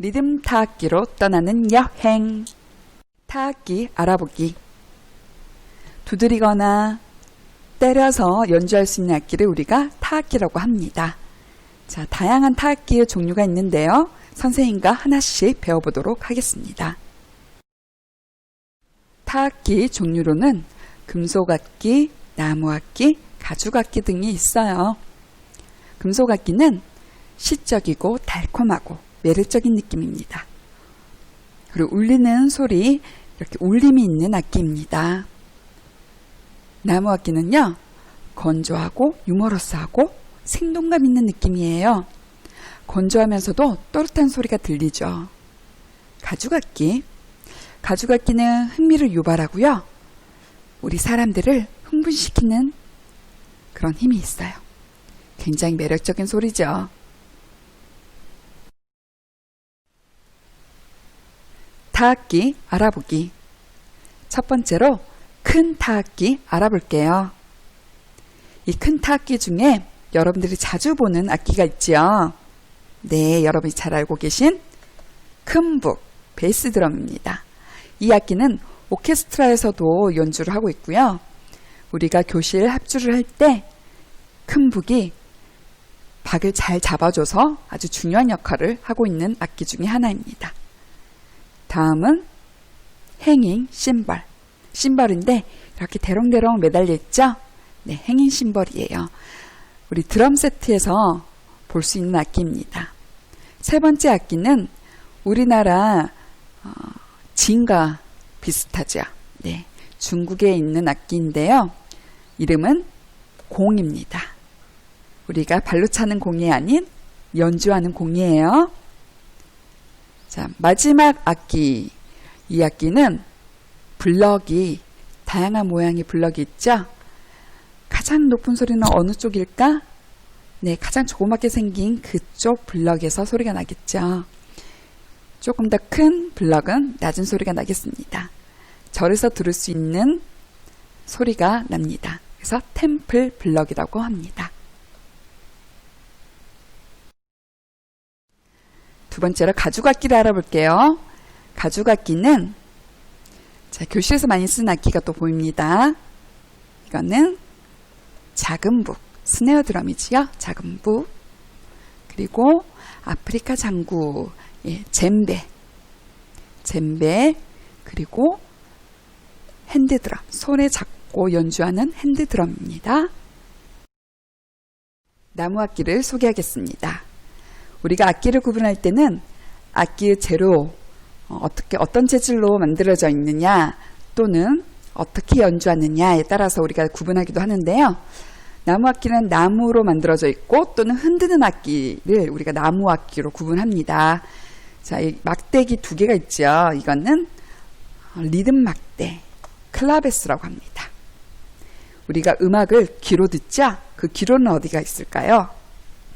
리듬 타악기로 떠나는 여행. 타악기 알아보기. 두드리거나 때려서 연주할 수 있는 악기를 우리가 타악기라고 합니다. 자, 다양한 타악기의 종류가 있는데요. 선생님과 하나씩 배워보도록 하겠습니다. 타악기 종류로는 금속악기, 나무악기, 가죽악기 등이 있어요. 금속악기는 시적이고 달콤하고 매력적인 느낌입니다. 그리고 울리는 소리, 이렇게 울림이 있는 악기입니다. 나무 악기는요, 건조하고 유머러스하고 생동감 있는 느낌이에요. 건조하면서도 또렷한 소리가 들리죠. 가죽악기. 가죽악기는 흥미를 유발하고요. 우리 사람들을 흥분시키는 그런 힘이 있어요. 굉장히 매력적인 소리죠. 타악기 알아보기. 첫 번째로 큰 타악기 알아볼게요. 이 큰 타악기 중에 여러분들이 자주 보는 악기가 있지요. 네, 여러분이 잘 알고 계신 큰북 베이스 드럼입니다. 이 악기는 오케스트라에서도 연주를 하고 있고요. 우리가 교실 합주를 할 때 큰 북이 박을 잘 잡아줘서 아주 중요한 역할을 하고 있는 악기 중에 하나입니다. 다음은 행잉 심벌. 심벌인데 이렇게 대롱대롱 매달려 있죠? 네, 행잉 심벌이에요. 우리 드럼 세트에서 볼 수 있는 악기입니다. 세 번째 악기는 우리나라 어, 진과 비슷하죠. 네, 중국에 있는 악기인데요. 이름은 공입니다. 우리가 발로 차는 공이 아닌 연주하는 공이에요. 자, 마지막 악기. 이 악기는 블럭이, 다양한 모양의 블럭이 있죠? 가장 높은 소리는 어느 쪽일까? 네, 가장 조그맣게 생긴 그쪽 블럭에서 소리가 나겠죠. 조금 더 큰 블럭은 낮은 소리가 나겠습니다. 절에서 들을 수 있는 소리가 납니다. 그래서 템플 블럭이라고 합니다. 두 번째로 가죽악기를 알아볼게요. 가죽악기는 자, 교실에서 많이 쓰는 악기가 또 보입니다. 이거는 작은 북, 스네어 드럼이지요. 작은 북. 그리고 아프리카 장구, 예, 젬베, 젬베, 그리고 핸드 드럼, 손에 잡고 연주하는 핸드 드럼입니다. 나무 악기를 소개하겠습니다. 우리가 악기를 구분할 때는 악기의 재료, 어, 어떻게 어떤 재질로 만들어져 있느냐 또는 어떻게 연주하느냐에 따라서 우리가 구분하기도 하는데요. 나무 악기는 나무로 만들어져 있고 또는 흔드는 악기를 우리가 나무 악기로 구분합니다. 자, 이 막대기 두 개가 있죠. 이거는 리듬 막대, 클라베스라고 합니다. 우리가 음악을 귀로 듣죠? 그 귀로는 어디가 있을까요?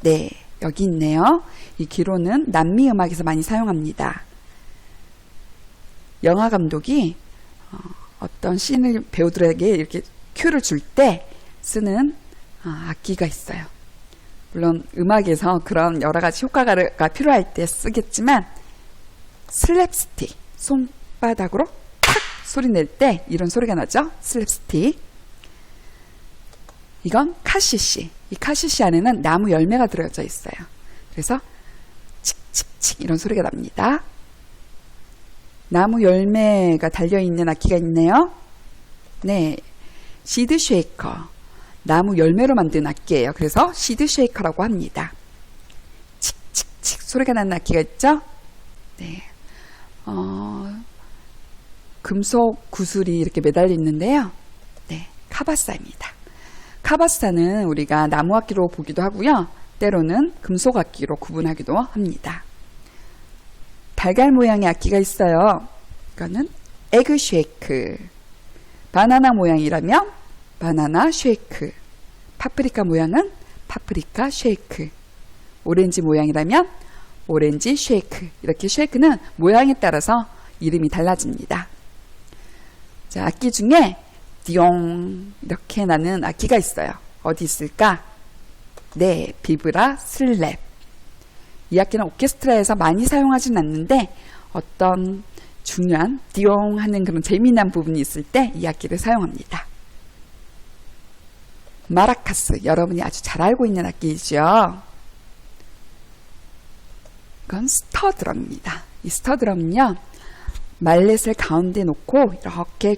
네, 여기 있네요. 이 귀로는 남미 음악에서 많이 사용합니다. 영화 감독이 어, 어떤 씬을 배우들에게 이렇게 큐를 줄 때 쓰는 어, 악기가 있어요. 물론 음악에서 그런 여러 가지 효과가 필요할 때 쓰겠지만 슬랩스틱 손바닥으로 탁 소리 낼 때 이런 소리가 나죠. 슬랩스틱. 이건 카시시. 이 카시시 안에는 나무 열매가 들어져 있어요. 그래서 칙칙칙 이런 소리가 납니다. 나무 열매가 달려있는 악기가 있네요. 네. 시드 쉐이커. 나무 열매로 만든 악기예요. 그래서 시드 쉐이커라고 합니다. 칙칙칙 소리가 나는 악기가 있죠? 네. 어, 금속 구슬이 이렇게 매달려 있는데요. 네. 카바사입니다. 카바사는 우리가 나무 악기로 보기도 하고요. 때로는 금속 악기로 구분하기도 합니다. 달걀 모양의 악기가 있어요. 이거는 에그 쉐이크. 바나나 모양이라면 바나나 쉐이크. 파프리카 모양은 파프리카 쉐이크. 오렌지 모양이라면 오렌지 쉐이크. 이렇게 쉐이크는 모양에 따라서 이름이 달라집니다. 자, 악기 중에 띠용 이렇게 나는 악기가 있어요. 어디 있을까? 네, 비브라, 슬랩. 이 악기는 오케스트라에서 많이 사용하진 않는데 어떤 중요한 띠용 하는 그런 재미난 부분이 있을 때 이 악기를 사용합니다. 마라카스, 여러분이 아주 잘 알고 있는 악기이죠. 이건 스터드럼입니다. 이 스터드럼은요, 말렛을 가운데 놓고 이렇게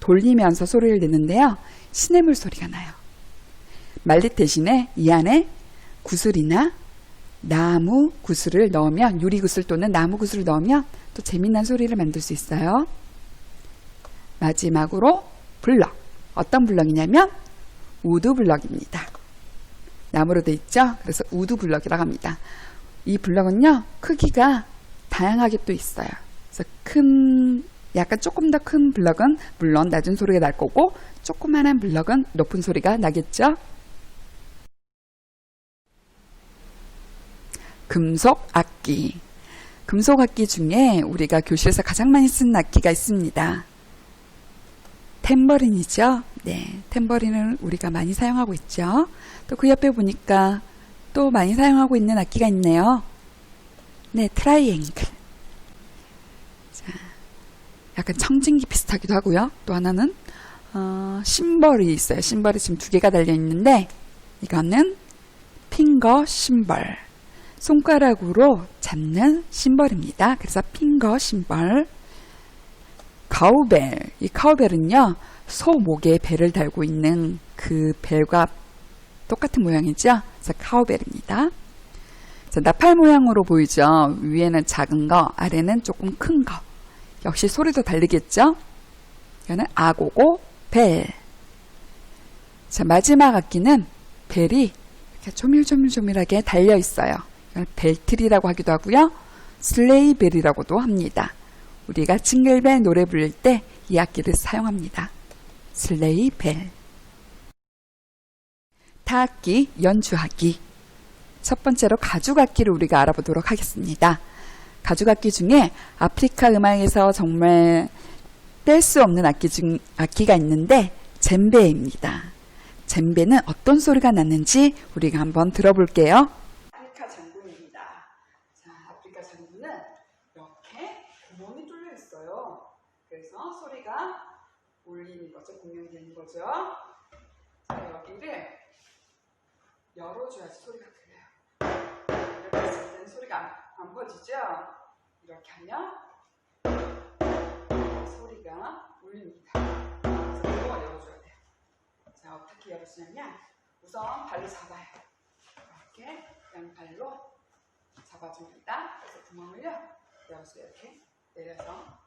돌리면서 소리를 내는데요. 시냇물 소리가 나요. 말렛 대신에 이 안에 구슬이나 나무 구슬을 넣으면 유리 구슬 또는 나무 구슬을 넣으면 또 재미난 소리를 만들 수 있어요. 마지막으로 블럭. 어떤 블럭이냐면 우드 블럭입니다. 나무로 돼 있죠? 그래서 우드 블럭이라고 합니다. 이 블럭은요, 크기가 다양하게 또 있어요. 그래서 큰, 약간 조금 더 큰 블럭은 물론 낮은 소리가 날 거고, 조그만한 블럭은 높은 소리가 나겠죠? 금속 악기. 금속 악기 중에 우리가 교실에서 가장 많이 쓰는 악기가 있습니다. 탬버린이죠. 네, 탬버린을 우리가 많이 사용하고 있죠. 또 그 옆에 보니까 또 많이 사용하고 있는 악기가 있네요. 네, 트라이앵글. 자, 약간 청진기 비슷하기도 하고요. 또 하나는 어, 심벌이 있어요. 심벌이 지금 두 개가 달려 있는데 이거는 핑거 심벌. 손가락으로 잡는 심벌입니다. 그래서 핑거 심벌. 카우벨. 이 카우벨은요, 소 목에 벨을 달고 있는 그 벨과 똑같은 모양이죠. 그래서 카우벨입니다. 자, 나팔 모양으로 보이죠. 위에는 작은 거, 아래는 조금 큰 거. 역시 소리도 다르겠죠. 이거는 아고고 벨. 자, 마지막 악기는 벨이 이렇게 조밀조밀조밀하게 달려 있어요. 이걸 벨트리라고 하기도 하고요. 슬레이벨이라고도 합니다. 우리가 징글벨 노래 부를 때 이 악기를 사용합니다. 슬레이벨. 타악기, 연주하기. 첫 번째로 가죽악기를 우리가 알아보도록 하겠습니다. 가죽악기 중에 아프리카 음악에서 정말 뺄수 없는 악기 중, 악기가 있는데 젬베입니다. 젬베는 어떤 소리가 났는지 우리가 한번 들어볼게요. 아프리카 장군입니다. 자, 아프리카 장군은 이렇게 구멍이 뚫려 있어요. 그래서 소리가 울리는 거죠. 공명이 되는 거죠. 자, 여기를 열어줘야지 소리가 들려요. 이렇게 때는 소리가 안, 안 퍼지죠? 이렇게 하면 소리가 울립니다. 그래서 이거 열어줘야 돼요. 자, 어떻게 열어주냐면 우선 발로 잡아요. 이렇게 양발로 잡아줍니다. 그래서 구멍을요, 열어서 이렇게 내려서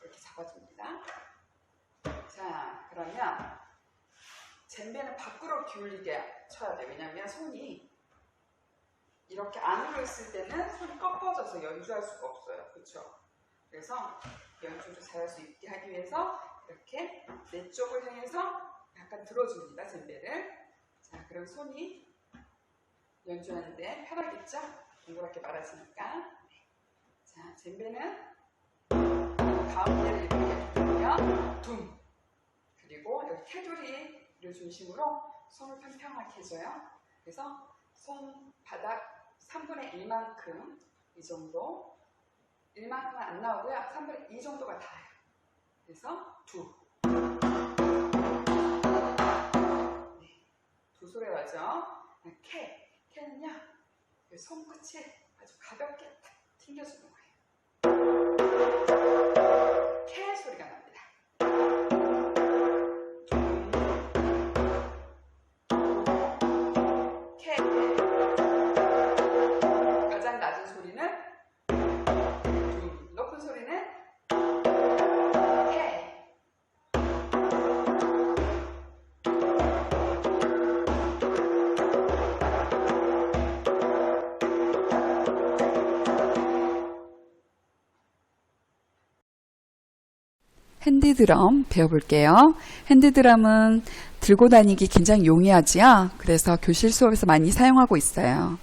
이렇게 잡아줍니다. 자, 그러면 젬베는 밖으로 기울이게 쳐야 돼요. 왜냐면 손이 이렇게 안으로 있을 때는 손이 꺾어져서 연주할 수가 없어요. 그렇죠? 그래서 연주를 잘할 수 있게 하기 위해서 이렇게 내 쪽을 향해서 약간 들어줍니다. 젬베를. 자, 그럼 손이 연주하는데 편하겠죠? 동그랗게 말아주니까. 자, 젬베는 가운데를 이렇게 두고요. 둠. 그리고 여기 테두리를 중심으로 손을 평평하게 해줘요. 그래서 손바닥 3분의 1만큼 이 정도 1만큼은 안 나오고요. 3분의 2 정도가 닿아요. 그래서 두. 네, 두 소리 나죠? 캐. 캐는요. 이 손끝이 아주 가볍게 탁 튕겨주는 거예요. 핸드드럼 배워볼게요. 핸드드럼은 들고 다니기 굉장히 용이하지요. 그래서 교실 수업에서 많이 사용하고 있어요.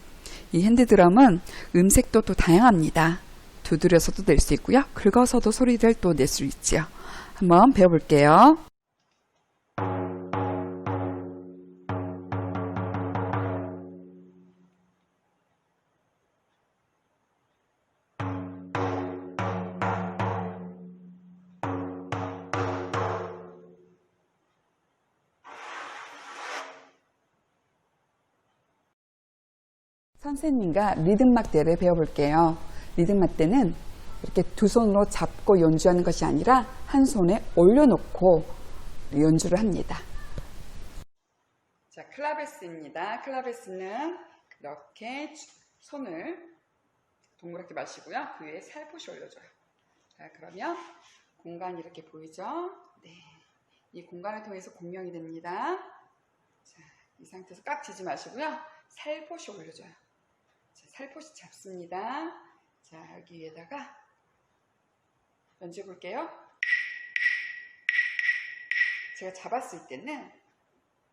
이 핸드드럼은 음색도 또 다양합니다. 두드려서도 낼 수 있고요. 긁어서도 소리를 또 낼 수 있지요. 한번 배워볼게요. 선생님과 리듬막 대를 배워볼게요. 리듬막 대는 이렇게 두 손으로 잡고 연주하는 것이 아니라 한 손에 올려놓고 연주를 합니다. 자, 클라베스입니다. 클라베스는 이렇게 손을 동그랗게 마시고요. 그 위에 살포시 올려줘요. 자, 그러면 공간이 이렇게 보이죠? 네. 이 공간을 통해서 공명이 됩니다. 자, 이 상태에서 깍 지지 마시고요. 살포시 올려줘요. 자, 살포시 잡습니다. 자, 여기 위에다가 연주해 볼게요. 제가 잡았을 때는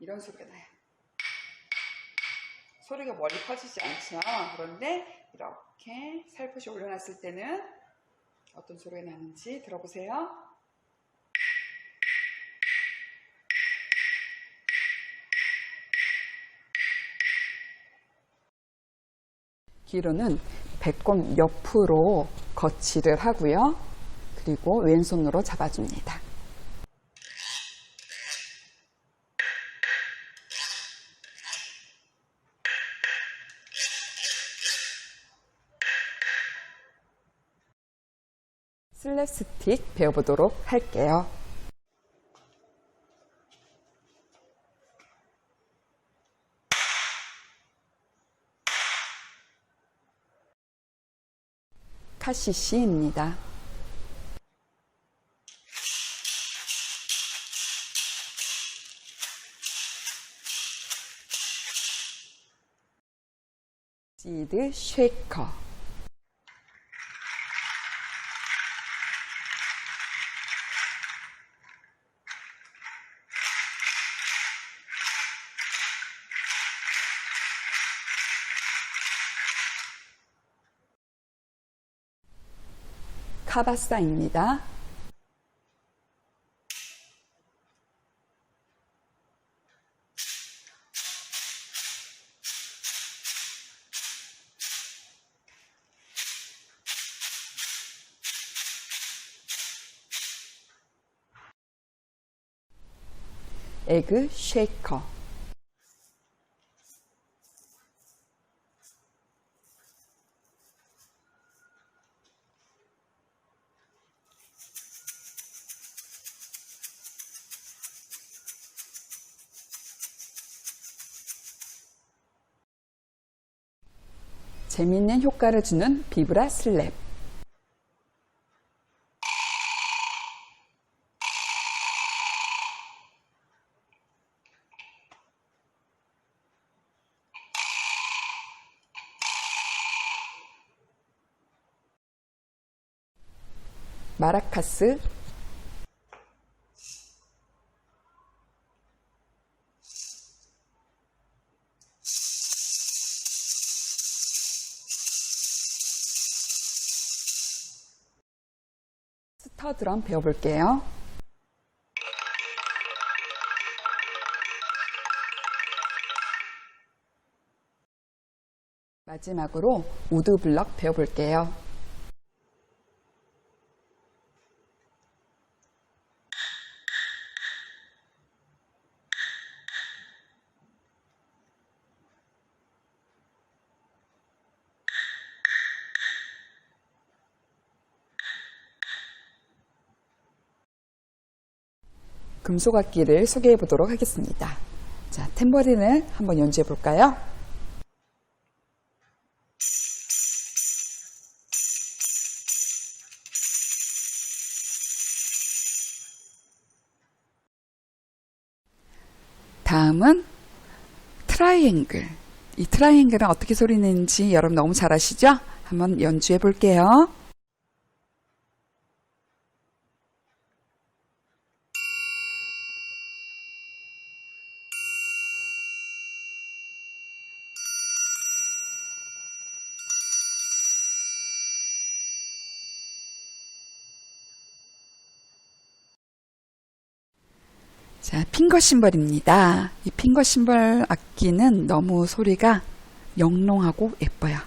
이런 소리가 나요. 소리가 멀리 퍼지지 않죠. 그런데 이렇게 살포시 올려놨을 때는 어떤 소리가 나는지 들어보세요. 뒤로는 배꼽 옆으로 거치를 하고요. 그리고 왼손으로 잡아줍니다. 슬랩스틱 배워보도록 할게요. 카시시입니다. 시드 쉐이커 카바사입니다. 에그 쉐이커 재미있는 효과를 주는 비브라 슬랩. 마라카스 스터 드럼 배워볼게요. 마지막으로 우드 블럭 배워볼게요. 금속 악기를 소개해 보도록 하겠습니다. 자, 탬버린을 한번 연주해 볼까요? 다음은 트라이앵글. 이 트라이앵글은 어떻게 소리 내는지 여러분 너무 잘 아시죠? 한번 연주해 볼게요. 자, 핑거 심벌입니다. 이 핑거 심벌 악기는 너무 소리가 영롱하고 예뻐요.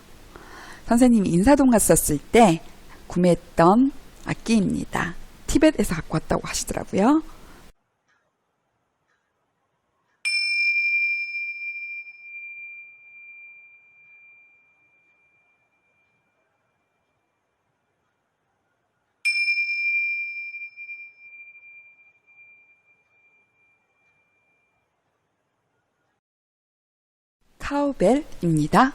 선생님이 인사동 갔었을 때 구매했던 악기입니다. 티벳에서 갖고 왔다고 하시더라고요. 카우벨입니다.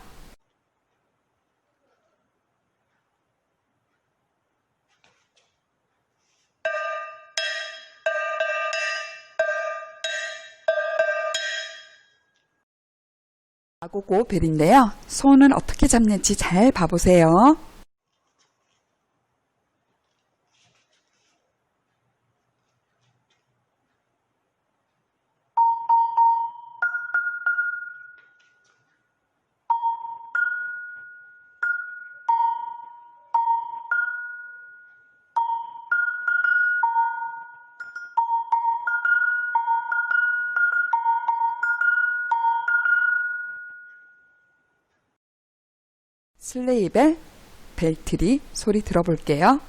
아고고 벨인데요. 손은 어떻게 잡는지 잘 봐보세요. 슬레이벨, 벨트리 소리 들어볼게요.